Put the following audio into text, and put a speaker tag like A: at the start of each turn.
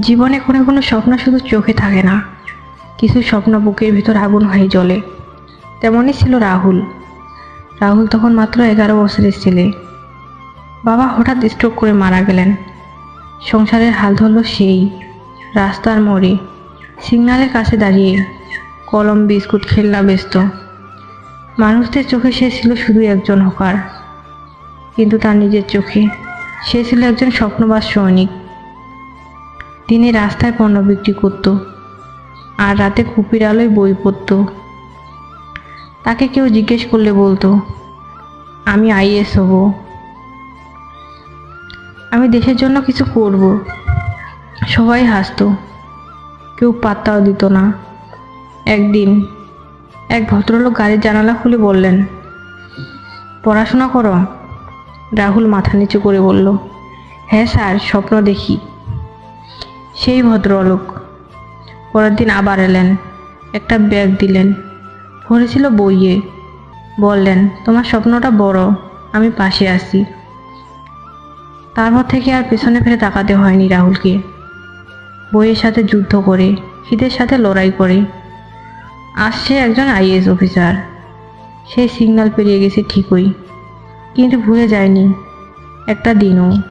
A: জীবনে কোনো কোনো স্বপ্ন শুধু চোখে থাকে না। কিছু স্বপ্ন বুকের ভিতর আগুন হয়ে জ্বলে। তেমনই ছিল রাহুল। রাহুল তখন মাত্র এগারো বছরের ছেলে। বাবা হঠাৎ স্ট্রোক করে মারা গেলেন। সংসারের হাল ধরল সেই। রাস্তার মোড়ে। সিগন্যালের কাছে দাঁড়িয়ে কলম, বিস্কুট, খেলনা ব্যস্ত। মানুষদের চোখে সে ছিল শুধু একজন হকার। কিন্তু তার নিজের চোখে সে ছিল একজন স্বপ্নবাস সৈনিক। দিনে রাস্তায় পণ্য বিক্রি করত আর রাতে কুপির আলোয় বই পড়ত। তাকে কেউ জিজ্ঞেস করলে বলতো, আমি আইএস হব। আমি দেশের জন্য কিছু করব। সবাই হাসতো। কেউ পাত্তাও দিত না। একদিন এক ভদ্রলোক গাড়ির জানালা খুলে বললেন, পড়াশোনা করো? রাহুল মাথা নিচু করে বলল হ্যাঁ স্যার, স্বপ্ন দেখি। সেই ভদ্রলোক পরের দিন আবার এলেন, একটা ব্যাগ দিলেন, ভরেছিল বইয়ে, বললেন, তোমার স্বপ্নটা বড়, আমি পাশে আছি। তারপর থেকে আর পেছনে ফিরে তাকাতে হয়নি রাহুলকে। বইয়ের সাথে যুদ্ধ করে খিদের সাথে লড়াই করে, আসছে একজন আইএস অফিসার। সেই সিগন্যাল পেরিয়ে গেছে ঠিকই, কিন্তু ভুলে যায়নি একটা দিনও।